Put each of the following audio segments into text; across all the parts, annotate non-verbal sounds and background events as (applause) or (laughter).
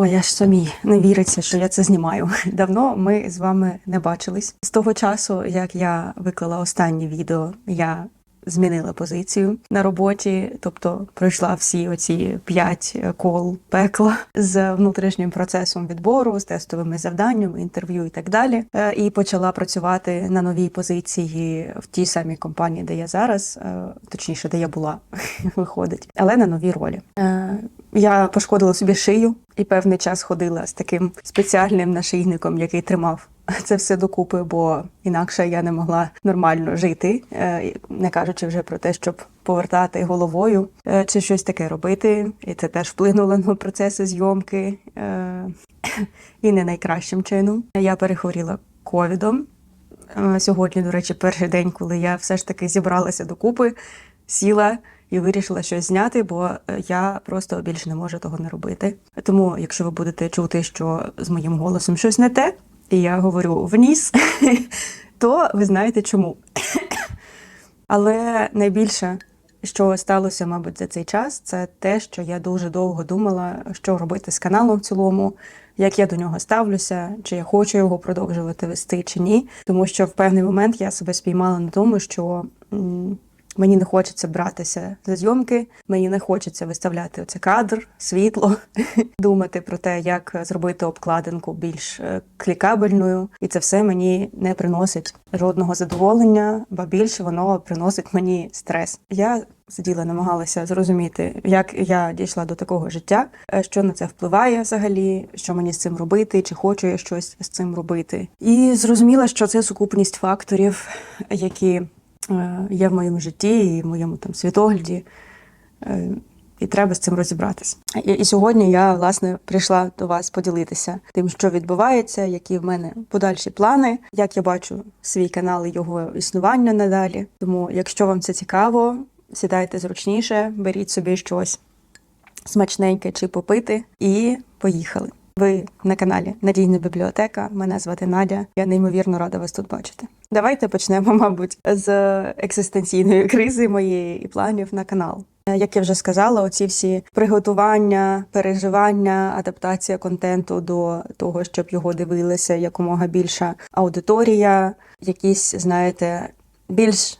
Ой, я ж самі не віриться, що я це знімаю. (laughs) Давно ми з вами не бачились. З того часу, як я виклала останнє відео, я змінила позицію на роботі, тобто пройшла всі оці п'ять кол пекла з внутрішнім процесом відбору, з тестовими завданнями, інтерв'ю і так далі. Е, І почала працювати на новій позиції в тій самій компанії, де я зараз, е, точніше, де я була, (laughs) виходить, але на новій ролі. Я пошкодила собі шию і певний час ходила з таким спеціальним нашийником, який тримав це все докупи, бо інакше я не могла нормально жити, е, не кажучи вже про те, щоб повертати головою е, чи щось таке робити. І це теж вплинуло на процеси зйомки е, (coughs) і не найкращим чином. Я перехворіла ковідом. Сьогодні, до речі, перший день, коли я все ж таки зібралася докупи, сіла і вирішила щось зняти, бо е, я просто більше не можу того не робити. Тому, якщо ви будете чути, що з моїм голосом щось не те, і я говорю в ніс, (laughs) то ви знаєте чому. (coughs) Але найбільше, що сталося, мабуть, за цей час, це те, що я дуже довго думала, що робити з каналом в цілому, як я до нього ставлюся, чи я хочу його продовжувати вести, чи ні. Тому що в певний момент я себе спіймала на тому, що мені не хочеться братися за зйомки, мені не хочеться виставляти оце кадр, світло, (laughs) думати про те, як зробити обкладинку більш е, клікабельною, і це все мені не приносить жодного задоволення, ба більше воно приносить мені стрес. Я сиділа, намагалася зрозуміти, як я дійшла до такого життя, е, що на це впливає взагалі, що мені з цим робити, чи хочу я щось з цим робити. І зрозуміла, що це сукупність факторів, які є в моєму житті і в моєму там світогляді. Е, І треба з цим розібратися. І, і сьогодні я власне прийшла до вас поділитися тим, що відбувається, які в мене подальші плани, як я бачу свій канал і його існування надалі. Тому, якщо вам це цікаво, сідайте зручніше, беріть собі щось смачненьке чи попити, і поїхали. Ви на каналі Надійна бібліотека. Мене звати Надя. Я неймовірно рада вас тут бачити. Давайте почнемо, мабуть, з екзистенційної кризи моєї і планів на канал. Е, Як я вже сказала, оці всі приготування, переживання, адаптація контенту до того, щоб його дивилася якомога більша аудиторія, якісь, знаєте, більш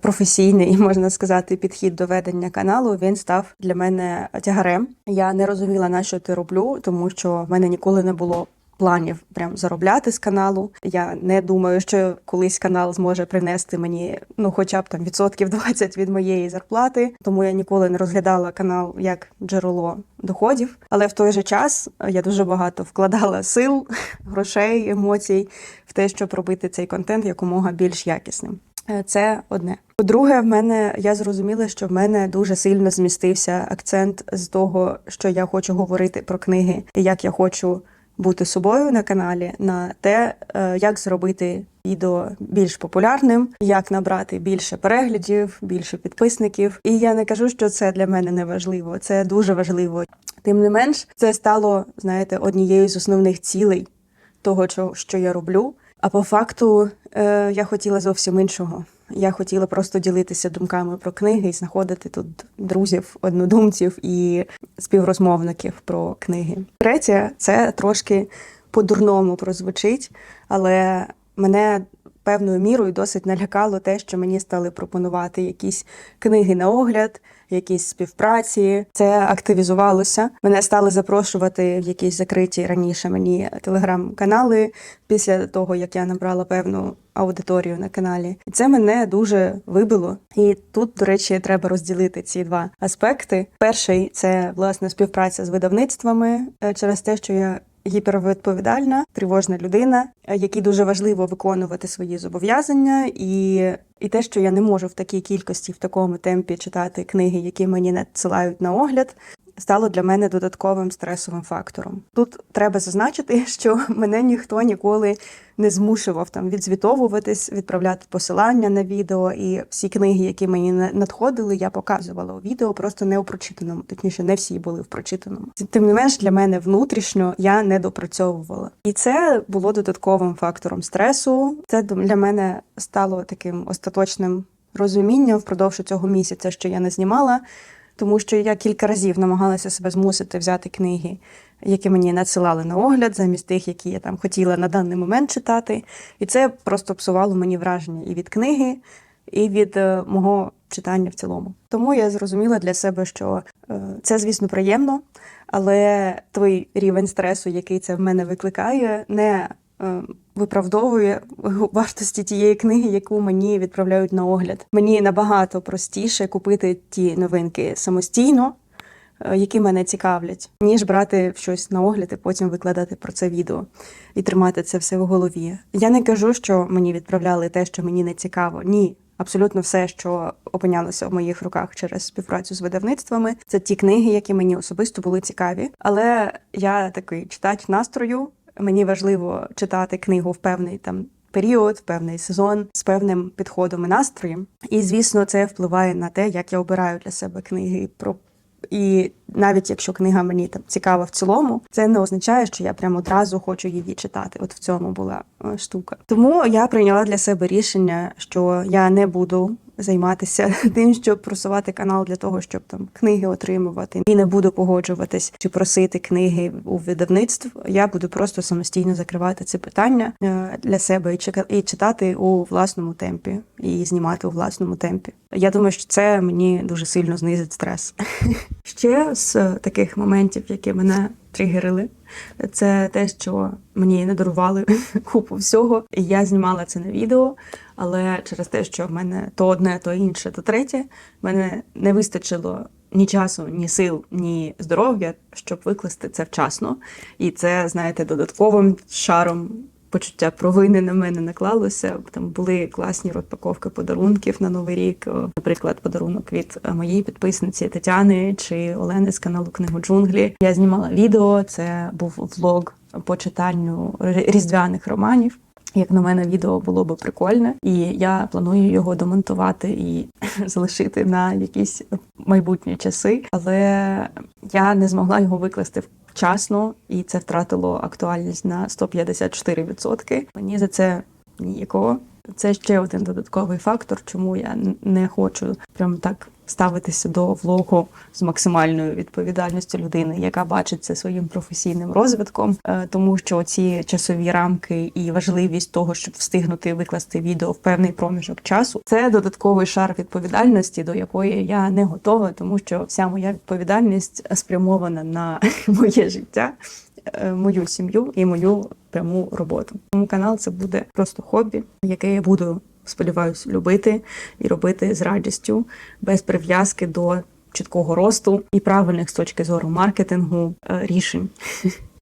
професійний, (laughs) можна сказати, підхід до ведення каналу. Він став для мене тягарем. Я не розуміла, на що ти роблю, тому що в мене ніколи не було. Планів прям заробляти з каналу. Я не думаю, що колись канал зможе принести мені ну, хоча б там відсотків 20 від моєї зарплати. Тому я ніколи не розглядала канал як джерело доходів. Але в той же час я дуже багато вкладала сил, (laughs) грошей, емоцій в те, щоб робити цей контент якомога більш якісним. Е, Це одне. По-друге, в мене я зрозуміла, що в мене дуже сильно змістився акцент з того, що я хочу говорити про книги і як я хочу бути собою на каналі, на те, е, як зробити відео більш популярним, як набрати більше переглядів, більше підписників. І я не кажу, що це для мене не важливо. Це дуже важливо. Тим не менш, це стало, знаєте, однією з основних цілей того, що, я роблю. А по факту е, я хотіла зовсім іншого. Я хотіла просто ділитися думками про книги і знаходити тут друзів, однодумців і співрозмовників про книги. Третє, це трошки по-дурному прозвучить, але мене певною мірою досить налякало те, що мені стали пропонувати якісь книги на огляд. Якісь співпраці це активізувалося. Мене стали запрошувати в якісь закриті раніше мені телеграм-канали після того, як я набрала певну аудиторію на каналі. І це мене дуже вибило. І тут, до речі, треба розділити ці два аспекти. Перший це власне співпраця з видавництвами е, через те, що я. Гіпервідповідальна, тривожна людина, якій дуже важливо виконувати свої зобов'язання, і, і те, що я не можу в такій кількості, в такому темпі читати книги, які мені надсилають на огляд, стало для мене додатковим стресовим фактором. Тут треба зазначити, (laughs) що мене ніхто ніколи не змушував там відзвітовуватись, відправляти посилання на відео, і всі книги, які мені на- надходили, я показувала у відео, просто не у прочитаному. Точніше, не всі були в прочитаному. Тим не менш, для мене внутрішньо я не допрацьовувала, і це було додатковим фактором стресу. Це для мене стало таким остаточним розумінням впродовж цього місяця, що я не знімала тому що я кілька разів намагалася себе змусити взяти книги, які мені надсилали на огляд, замість тих, які я там хотіла на даний момент читати. І це просто псувало мені враження і від книги, і від е, мого читання в цілому. Тому я зрозуміла для себе, що е, це, звісно, приємно, але той рівень стресу, який це в мене викликає, не виправдовує вартості тієї книги, яку мені відправляють на огляд. Мені набагато простіше купити ті новинки самостійно. е, Які мене цікавлять, ніж брати щось на огляд і потім викладати про це відео і тримати це все в голові. Я не кажу, що мені відправляли те, що мені не цікаво. Ні, абсолютно все, що опинялося в моїх руках через співпрацю з видавництвами, це ті книги, які мені особисто були цікаві. Але я такий читач настрою. Мені важливо читати книгу в певний там. Період, в певний сезон з певним підходом і настроєм, і звісно, це впливає на те, як я обираю для себе книги. Про і навіть якщо книга мені там цікава в цілому, це не означає, що я прямо одразу хочу її читати. От в цьому була е, штука. Тому я прийняла для себе рішення, що я не буду займатися (laughs) тим, щоб просувати канал для того, щоб там книги отримувати, і не буду погоджуватись чи просити книги у видавництв. Я буду просто самостійно закривати це питання е, для себе і читати у власному темпі, і знімати у власному темпі. Я думаю, що це мені дуже сильно знизить стрес. (laughs) Ще з е, таких моментів, які мене тригерили, це те, що мені не дарували (laughs) купу всього. Я знімала це на відео, але через те, що в мене то одне, то інше, то третє, в мене не вистачило ні часу, ні сил, ні здоров'я, щоб викласти це вчасно. І це, знаєте, додатковим шаром. Почуття провини на мене наклалося. Там були класні розпаковки подарунків на новий рік. Наприклад, подарунок від е, моєї підписниці Тетяни чи Олени з каналу Книгу Джунглі. Я знімала відео. Це був влог по читанню різдвяних романів. Як на мене, відео було би прикольне, і я планую його домонтувати і (laughs) залишити на якісь майбутні часи. Але я не змогла його викласти вчасно, і це втратило актуальність на 154%. Мені за це ніякого. Це ще один додатковий фактор, чому я не хочу прям так ставитися до влогу з максимальною відповідальністю людини, яка бачить це своїм професійним розвитком, Е, тому що ці часові рамки і важливість того, щоб встигнути викласти відео в певний проміжок часу, це додатковий шар відповідальності, до якої я не готова, тому що вся моя відповідальність спрямована на (laughs) моє життя е, мою сім'ю і мою пряму роботу. Тому канал це буде просто хобі, яке я буду сподіваюся любити і робити з радістю, без прив'язки до чіткого росту і правильних з точки зору маркетингу е, рішень.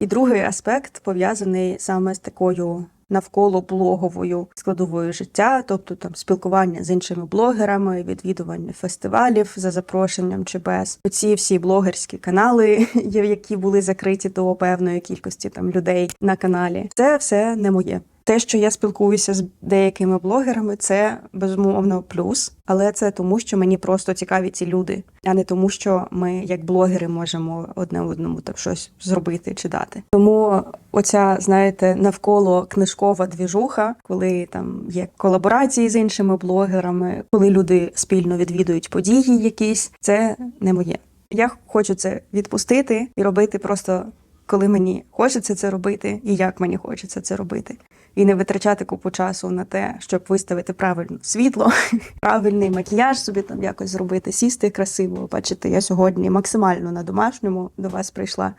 І другий аспект пов'язаний саме з такою навколо блоговою складовою життя, тобто там спілкування з іншими блогерами, відвідування фестивалів за запрошенням чи без оці всі блогерські канали, (laughs) які були закриті до певної кількості там людей на каналі. Це все не моє. Те, що я спілкуюся з деякими блогерами, це безумовно плюс, але це тому, що мені просто цікаві ці люди, а не тому, що ми, як блогери, можемо одне одному так щось зробити чи дати. Тому оця, знаєте, навколо книжкова двіжуха, коли там є колаборації з іншими блогерами, коли люди спільно відвідують події якісь, це не моє. Я хочу це відпустити і робити просто коли мені хочеться це робити, і як мені хочеться це робити. І не витрачати купу часу на те, щоб виставити правильно світло, (laughs) правильний макіяж собі там якось зробити, сісти красиво. Бачите, я сьогодні максимально на домашньому до вас прийшла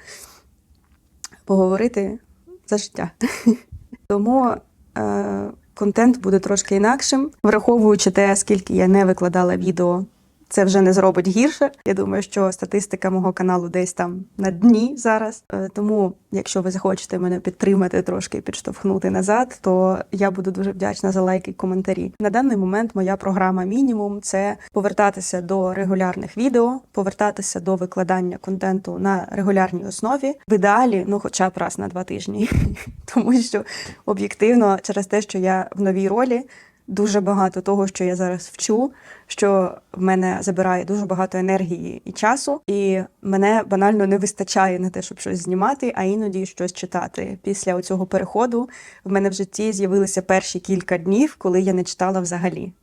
поговорити за життя. (laughs) Тому е, контент буде трошки інакшим, враховуючи те, скільки я не викладала відео. Це вже не зробить гірше. Я думаю, що статистика мого каналу десь там на дні зараз. Е, Тому, якщо ви захочете мене підтримати трошки підштовхнути назад, то я буду дуже вдячна за лайки і коментарі. На даний момент моя програма мінімум це повертатися до регулярних відео, повертатися до викладання контенту на регулярній основі. В ідеалі, ну хоча б раз на два тижні, (laughs) тому що об'єктивно, через те, що я в новій ролі. Дуже багато того, що я зараз вчу, що в мене забирає дуже багато енергії і часу, і мене банально не вистачає на те, щоб щось знімати, а іноді щось читати. Після цього переходу в мене в житті з'явилися перші кілька днів, коли я не читала взагалі.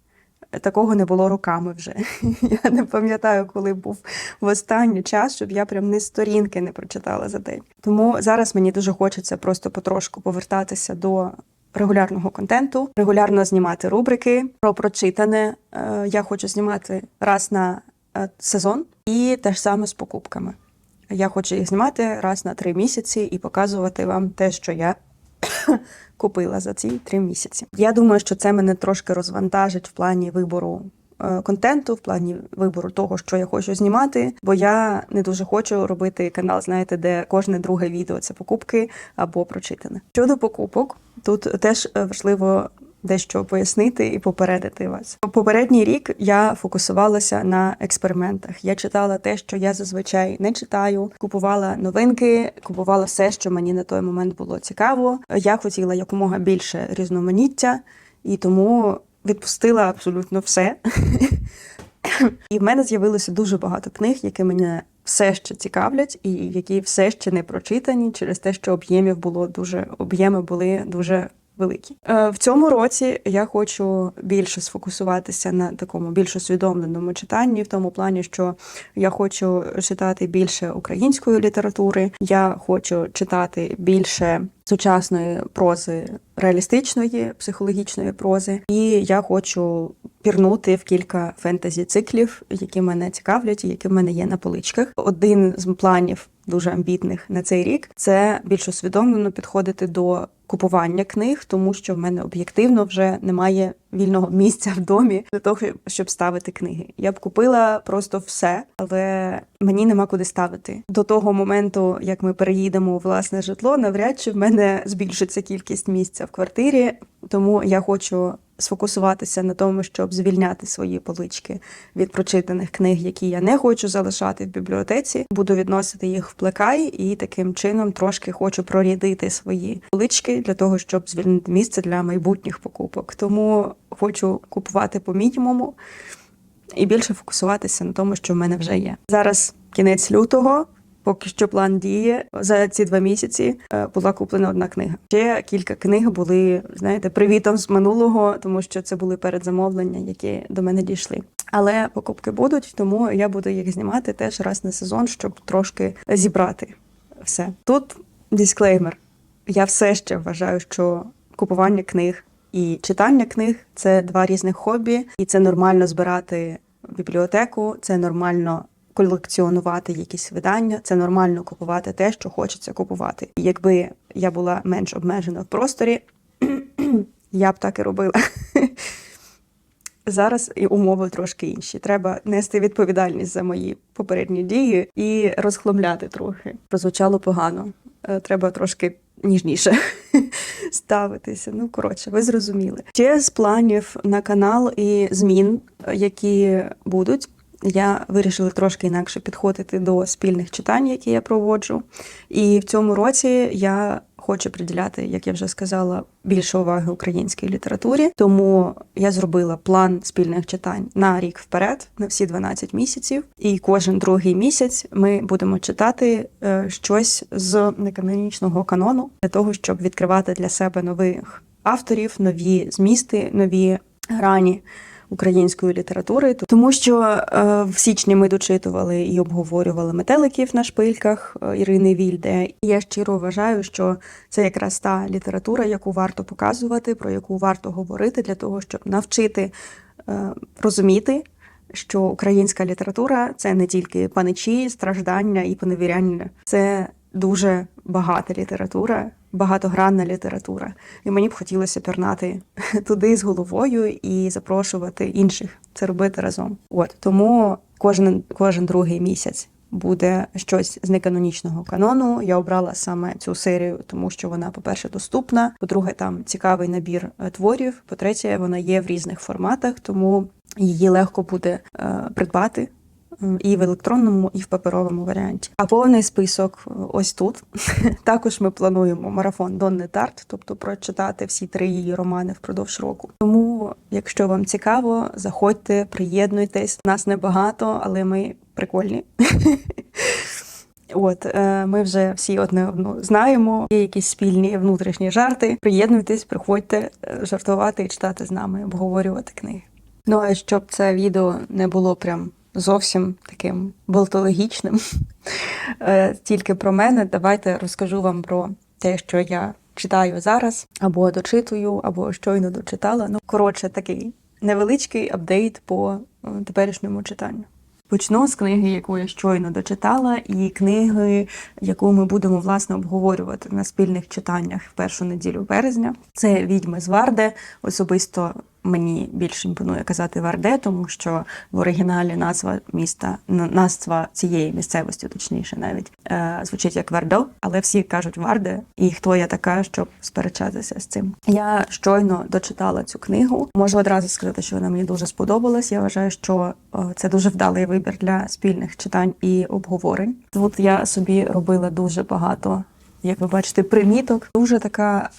такого не було роками вже. (laughs) Я не пам'ятаю, коли був в останній час, щоб я прям не сторінки не прочитала за день. Тому зараз мені дуже хочеться просто потрошку повертатися до. Регулярного контенту, регулярно знімати рубрики про прочитане. Е, Я хочу знімати раз на е, сезон, і те ж саме з покупками. Я хочу їх знімати раз на три місяці і показувати вам те, що я (coughs) купила за ці три місяці. Я думаю, що це мене трошки розвантажить в плані вибору контенту, в плані вибору того, що я хочу знімати, бо я не дуже хочу робити канал, знаєте, де кожне друге відео це покупки або прочитане. Щодо покупок, тут теж е, важливо. Дещо пояснити і попередити вас. Попередній рік я фокусувалася на експериментах. Я читала те, що я зазвичай не читаю. Купувала новинки, купувала все, що мені на той момент було цікаво. Я хотіла якомога більше різноманіття, і тому відпустила абсолютно все. І в мене з'явилося дуже багато книг, які мене все ще цікавлять, і які все ще не прочитані через те, що об'ємів було дуже об'єми були дуже великі. Е, В цьому році я хочу більше сфокусуватися на такому більш усвідомленому читанні, в тому плані, що я хочу читати більше української літератури, я хочу читати більше сучасної прози, реалістичної, психологічної прози, і я хочу пірнути в кілька фентезі циклів, які мене цікавлять і які в мене є на поличках. Один з планів дуже амбітних на цей рік це більш усвідомлено підходити до купування книг, тому що в мене об'єктивно вже немає вільного місця в домі для того, щоб ставити книги. Я б купила просто все, але мені нема куди ставити. До того моменту, як ми переїдемо у власне житло, навряд чи в мене збільшиться кількість місця в квартирі, тому я хочу сфокусуватися на тому, щоб звільняти свої полички від прочитаних книг, які я не хочу залишати в бібліотеці. Буду відносити їх в плекай і таким чином трошки хочу прорядити свої полички для того, щоб звільнити місце для майбутніх покупок. Тому хочу купувати по мінімуму і більше фокусуватися на тому, що в мене вже є. Зараз кінець лютого. Поки що план діє за ці два місяці е, була куплена одна книга. Ще кілька книг були, знаєте, привітом з минулого, тому що це були передзамовлення, які до мене дійшли. Але покупки будуть, тому я буду їх знімати теж раз на сезон, щоб трошки зібрати все. Тут дисклеймер. Я все ще вважаю, що купування книг і читання книг це два різних хобі, і це нормально збирати бібліотеку, це нормально колекціонувати якісь видання, це нормально купувати те, що хочеться купувати. І якби я була менш обмежена в просторі, (clears throat) я б так і робила. Зараз і умови трошки інші. Треба нести відповідальність за мої попередні дії і розхламляти трохи. Прозвучало погано. Е, Треба трошки ніжніше (laughs) ставитися. Ну, коротше, ви зрозуміли. Ще з планів на канал і змін, які будуть. Я вирішила трошки інакше підходити до спільних читань, які я проводжу. І в цьому році я хочу приділяти, як я вже сказала, більше уваги українській літературі. Тому я зробила план спільних читань на рік вперед, на всі 12 місяців. І кожен другий місяць ми будемо читати е, щось з неканонічного канону для того, щоб відкривати для себе нових авторів, нові змісти, нові грані української літератури, тому що е, в січні ми дочитували і обговорювали метеликів на шпильках е, Ірини Вільде. І я щиро вважаю, що це якраз та література, яку варто показувати, про яку варто говорити для того, щоб навчити е, розуміти. Що українська література це не тільки паничі, страждання і поневіряння, це дуже багата література, багатогранна література. І мені б хотілося пірнати (laughs) туди з головою і запрошувати інших це робити разом. От тому кожен, кожен другий місяць. Буде щось з неканонічного канону. Я обрала саме цю серію, тому що вона, по-перше, доступна. По-друге, там цікавий набір е, творів. По-третє, вона є в різних форматах, тому її легко буде е, придбати і в електронному, і в паперовому варіанті. А повний список е, ось тут. (laughs) Також ми плануємо марафон Донни Тарт, тобто прочитати всі три її романи впродовж року. Тому, якщо вам цікаво, заходьте, приєднуйтесь. Нас небагато, але ми прикольні. (laughs) От е, ми вже всі одне одну знаємо. Є якісь спільні внутрішні жарти. Приєднуйтесь, приходьте е, жартувати і читати з нами, обговорювати книги. Ну а щоб це відео не було прям зовсім таким болтологічним, е, тільки про мене, давайте розкажу вам про те, що я читаю зараз, або дочитую, або щойно дочитала. Ну, коротше, такий невеличкий апдейт по е, теперішньому читанню. Почну з книги, яку я щойно дочитала, і книги, яку ми будемо власне обговорювати на спільних читаннях в першу неділю березня. Це відьми з Варде. Особисто мені більше імпонує казати Варде, тому що в оригіналі назва міста, назва цієї місцевості, точніше, навіть е, звучить як Вардо, але всі кажуть Варде. І хто я така, щоб сперечатися з цим? Я щойно дочитала цю книгу. Можу одразу сказати, що вона мені дуже сподобалась. Я вважаю, що е, це дуже вдалий вибір для спільних читань і обговорень. Тут я собі робила дуже багато, як ви бачите, приміток. Дуже така.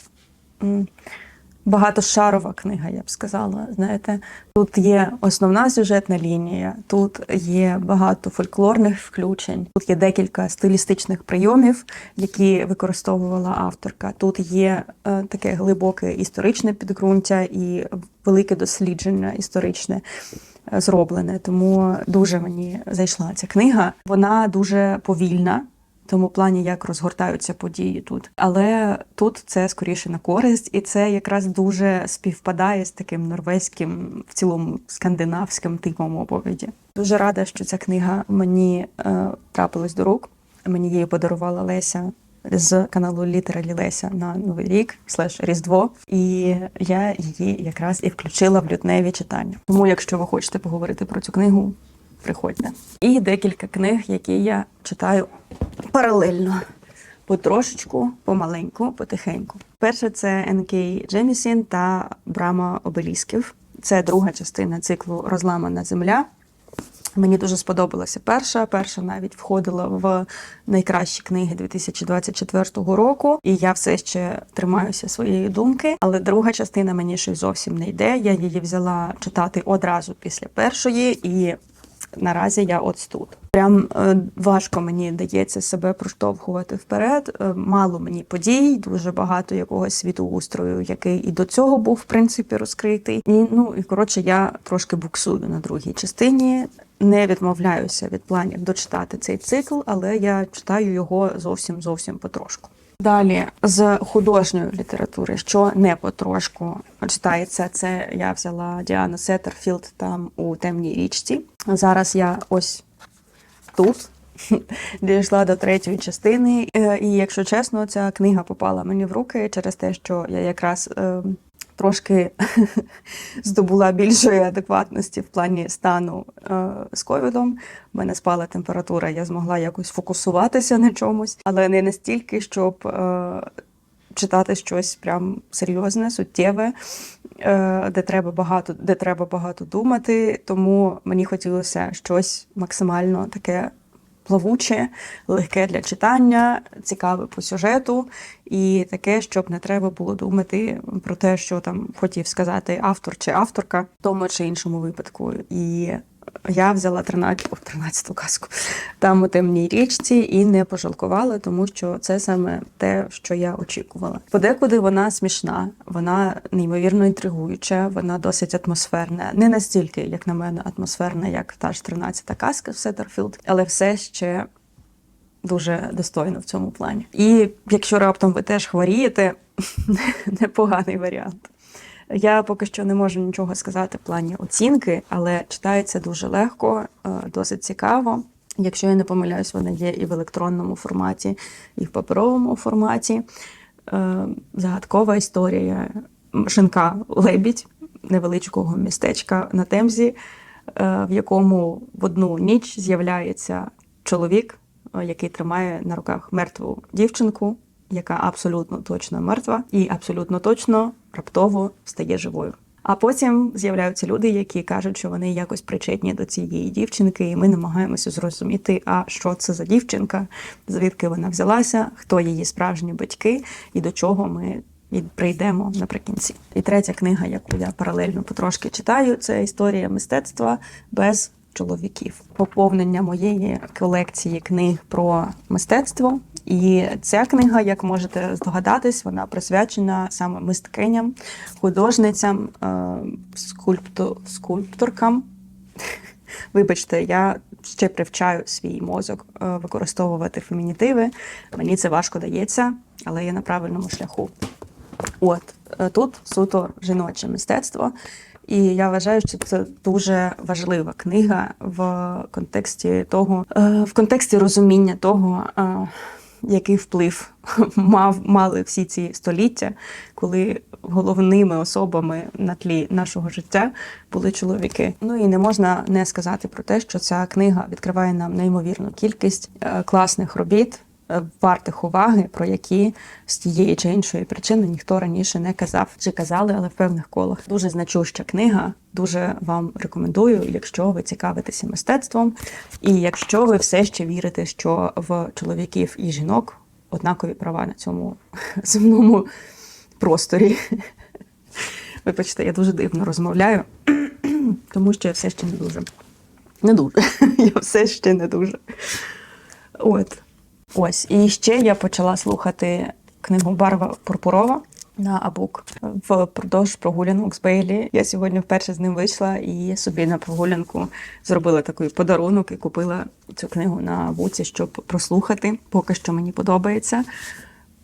Багатошарова книга, я б сказала. Знаєте, тут є основна сюжетна лінія, тут є багато фольклорних включень, тут є декілька стилістичних прийомів, які використовувала авторка. Тут є е, таке глибоке історичне підґрунтя і велике дослідження історичне е, зроблене. Тому дуже мені зайшла ця книга. Вона дуже повільна тому плані, як розгортаються події тут. Але тут це скоріше на користь, і це якраз дуже співпадає з таким норвезьким, в цілому скандинавським типом оповіді. Дуже рада, що ця книга мені е, трапилась до рук. Мені її подарувала Леся. З каналу Літералі Леся на Новий рік слеш Різдво, і я її якраз і включила в лютневі читання. Тому, якщо ви хочете поговорити про цю книгу, приходьте. І декілька книг, які я читаю паралельно. Потрошечку, помаленьку, потихеньку. Перше це Н.К. Джемісін та Брама Обелісків. Це друга частина циклу Розламана земля. Мені дуже сподобалася перша. Перша навіть входила в найкращі книги 2024 року, і я все ще тримаюся своєї думки. Але друга частина мені щось зовсім не йде. Я її взяла читати одразу після першої, і наразі я от тут. Прям е, важко мені дається себе проштовхувати вперед. Е, мало мені подій, дуже багато якогось світоустрою, який і до цього був в принципі розкритий. І ну і коротше, я трошки буксую на другій частині. Не відмовляюся від планів дочитати цей цикл, але я читаю його зовсім зовсім потрошку. Далі з художньої літератури, що не потрошку читається, це я взяла Діану Сеттерфілд там у темній річці. Зараз я ось тут (laughs) дійшла до третьої частини. Е, І якщо чесно, ця книга попала мені в руки через те, що я якраз е, трошки (laughs) здобула більшої адекватності в плані стану е, з ковідом. У мене спала температура, я змогла якось фокусуватися на чомусь, але не настільки, щоб. Е, Читати щось прям серйозне, суттєве, е, де треба багато, де треба багато думати. Тому мені хотілося щось максимально таке плавуче, легке для читання, цікаве по сюжету, і таке, щоб не треба було думати про те, що там хотів сказати автор чи авторка в тому чи іншому випадку. І я взяла 13, о, 13 казку там у темній річці і не пожалкувала, тому що це саме те, що я очікувала. Подекуди вона смішна, вона неймовірно інтригуюча, вона досить атмосферна. Не настільки, як на мене, атмосферна, як та ж 13-та казка в Сеттерфілд, але все ще дуже достойно в цьому плані. І якщо раптом ви теж хворієте, (laughs) непоганий варіант. Я поки що не можу нічого сказати в плані оцінки, але читається дуже легко, е, досить цікаво. Якщо я не помиляюсь, вона є і в електронному форматі, і в паперовому форматі. Е, Загадкова історія шинка лебідь невеличкого містечка на Темзі, е, в якому в одну ніч з'являється чоловік, який тримає на руках мертву дівчинку, яка абсолютно точно мертва, і абсолютно точно раптово стає живою. А потім з'являються люди, які кажуть, що вони якось причетні до цієї дівчинки, і ми намагаємося зрозуміти, а що це за дівчинка, звідки вона взялася, хто її справжні батьки, і до чого ми і прийдемо наприкінці. І третя книга, яку я паралельно потрошки читаю, це історія мистецтва без чоловіків. Поповнення моєї колекції книг про мистецтво І ця книга, як можете здогадатись, вона присвячена саме мисткиням, художницям, е, скульпту- скульпторкам. (laughs) Вибачте, я ще привчаю свій мозок е, використовувати фемінітиви. Мені це важко дається, але я на правильному шляху. От е, тут суто жіноче мистецтво. І я вважаю, що це дуже важлива книга в контексті того, в контексті розуміння того, який вплив (laughs) мав мали всі ці століття, коли головними особами на тлі нашого життя були чоловіки. Ну і не можна не сказати про те, що ця книга відкриває нам неймовірну кількість е, класних робіт, вартих уваги, про які з тієї чи іншої причини ніхто раніше не казав чи казали, але в певних колах. Дуже значуща книга. Дуже вам рекомендую, якщо ви цікавитеся мистецтвом, і якщо ви все ще вірите, що в чоловіків і жінок однакові права на цьому (laughs) земному просторі. Вибачте, я дуже дивно розмовляю, (clears throat) тому що я все ще не дуже. Не дуже. (laughs) Я все ще не дуже. От. Ось. І ще я почала слухати книгу Барва Пурпурова на Абук впродовж прогулянок з Бейлі. Я сьогодні вперше з ним вийшла і собі на прогулянку зробила такий подарунок і купила цю книгу на Абуці, щоб прослухати. Поки що мені подобається.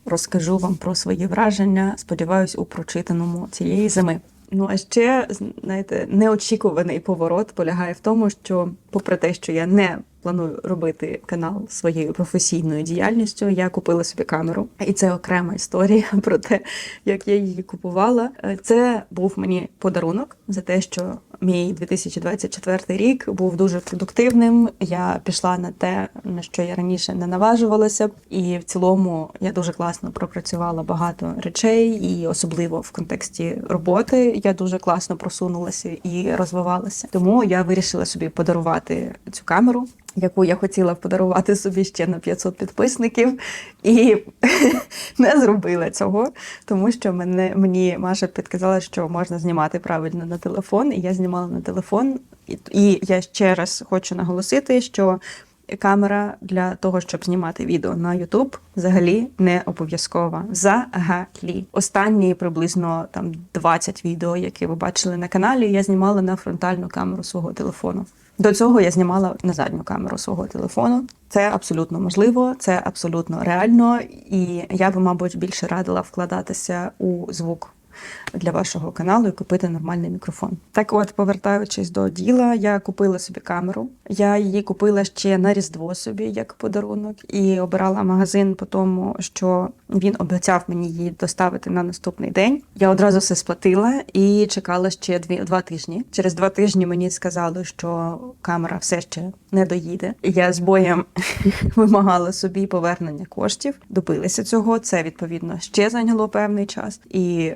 Розкажу вам про свої враження. Сподіваюсь, у прочитаному цієї зими. Ну а ще знаєте, неочікуваний поворот полягає в тому, що, попри те, що я не планую робити канал своєю професійною діяльністю, я купила собі камеру, і це окрема історія (laughs) про те, як я її купувала. Е, Це був мені подарунок за те, що мій 2024 рік був дуже продуктивним. Я пішла на те, на що я раніше не наважувалася, і в цілому я дуже класно пропрацювала багато речей, і особливо в контексті роботи я дуже класно просунулася і розвивалася. Тому я вирішила собі подарувати цю камеру. Яку я хотіла подарувати собі ще на 500 підписників, і (laughs) не зробила цього, тому що мене мені Маша підказала, що можна знімати правильно на телефон, і я знімала на телефон. І, і я ще раз хочу наголосити, що камера для того, щоб знімати відео на YouTube, взагалі не обов'язкова. Взагалі. Останні приблизно там 20 відео, які ви бачили на каналі, я знімала на фронтальну камеру свого телефону. До цього я знімала на задню камеру свого телефону. Це абсолютно можливо, це абсолютно реально, і я би, мабуть, більше радила вкладатися у звук для вашого каналу і купити нормальний мікрофон. Так, от, повертаючись до діла, я купила собі камеру. Я її купила ще на Різдво собі як подарунок, і обирала магазин по тому, що він обіцяв мені її доставити на наступний день. Я одразу все сплатила і чекала ще дві два тижні. Через два тижні мені сказали, що камера все ще не доїде. Я з боєм (laughs) вимагала собі повернення коштів. Добилися цього. Це відповідно ще зайняло певний час і.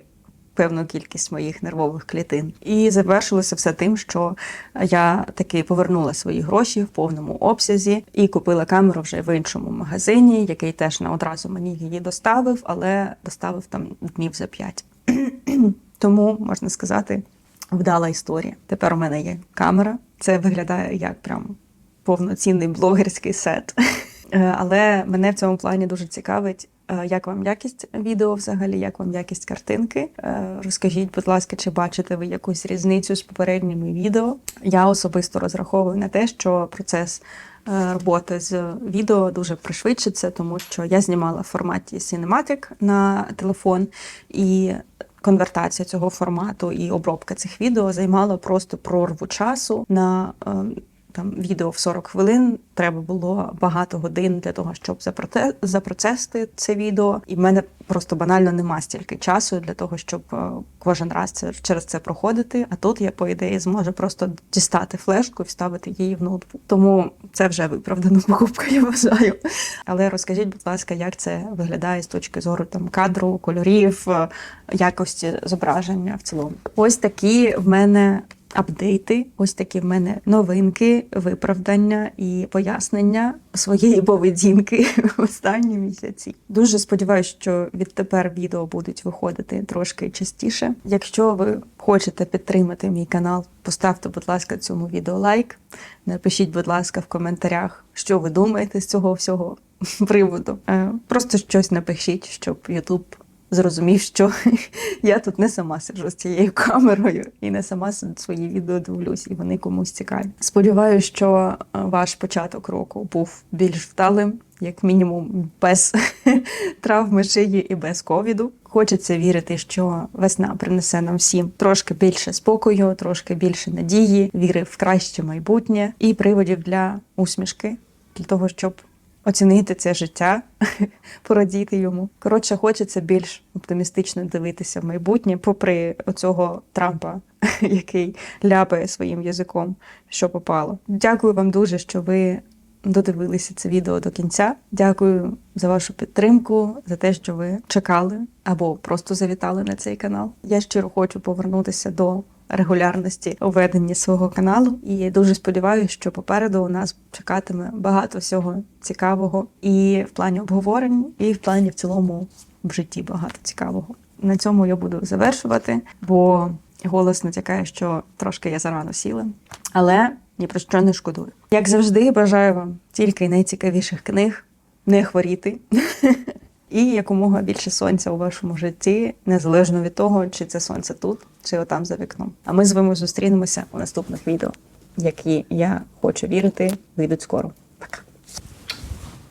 Певну кількість моїх нервових клітин, і завершилося все тим, що я таки повернула свої гроші в повному обсязі і купила камеру вже в іншому магазині, який теж не одразу мені її доставив, але доставив там днів за п'ять. (clears throat) Тому можна сказати, вдала історія. Тепер у мене є камера. Це виглядає як прям повноцінний блогерський сет. (laughs) Е, Але мене в цьому плані дуже цікавить, як вам якість відео взагалі, як вам якість картинки. Е, Розкажіть, будь ласка, чи бачите ви якусь різницю з попередніми відео? Я особисто розраховую на те, що процес е, роботи з відео дуже пришвидшиться, тому що я знімала в форматі Cinematic на телефон і. Конвертація цього формату і обробка цих відео займала просто прорву часу на е, там відео в 40 хвилин. Треба було багато годин для того, щоб запроцесити це відео. І в мене просто банально нема стільки часу для того, щоб е, кожен раз це через це проходити. А тут я, по ідеї, зможу просто дістати флешку і вставити її в ноутбук. Тому це вже виправдана (laughs) покупка, я вважаю. Але розкажіть, будь ласка, як це виглядає з точки зору там кадру, кольорів, е, якості зображення в цілому. Ось такі в мене апдейти. Ось такі в мене новинки, виправдання і пояснення своєї поведінки (laughs) в останні місяці. Дуже сподіваюся, що відтепер відео будуть виходити трошки частіше. Якщо ви хочете підтримати мій канал, поставте, будь ласка, цьому відео лайк. Напишіть, будь ласка, в коментарях, що ви думаєте з цього всього. (laughs) приводу. Е, Просто щось напишіть, щоб Ютуб зрозумів, що (laughs) я тут не сама сиджу з цією камерою і не сама свої відео дивлюсь, і вони комусь цікаві. Сподіваюся, що е, ваш початок року був більш вдалим, як мінімум, без (laughs) травми шиї і без ковіду. Хочеться вірити, що весна принесе нам всім трошки більше спокою, трошки більше надії, віри в краще майбутнє і приводів для усмішки, для того, щоб оцінити це життя, (laughs) порадіти йому. Коротше, хочеться більш оптимістично дивитися в майбутнє, попри оцього Трампа, (laughs) який ляпає своїм язиком, що попало. Дякую вам дуже, що ви додивилися це відео до кінця. Дякую за вашу підтримку, за те, що ви чекали або просто завітали на цей канал. Я щиро хочу повернутися до регулярності у веденні свого каналу. І дуже сподіваюся, що попереду у нас чекатиме багато всього цікавого і в плані обговорень, і в плані в цілому в житті багато цікавого. На цьому я буду завершувати, бо голос натякає, що трошки я зарано сіла. Але ні про що не шкодую. Як завжди, бажаю вам тільки найцікавіших книг, не хворіти. (laughs) І якомога більше сонця у вашому житті, незалежно від того, чи це сонце тут, чи отам за вікном. А ми з вами зустрінемося у наступних відео, які я хочу вірити, вийдуть скоро.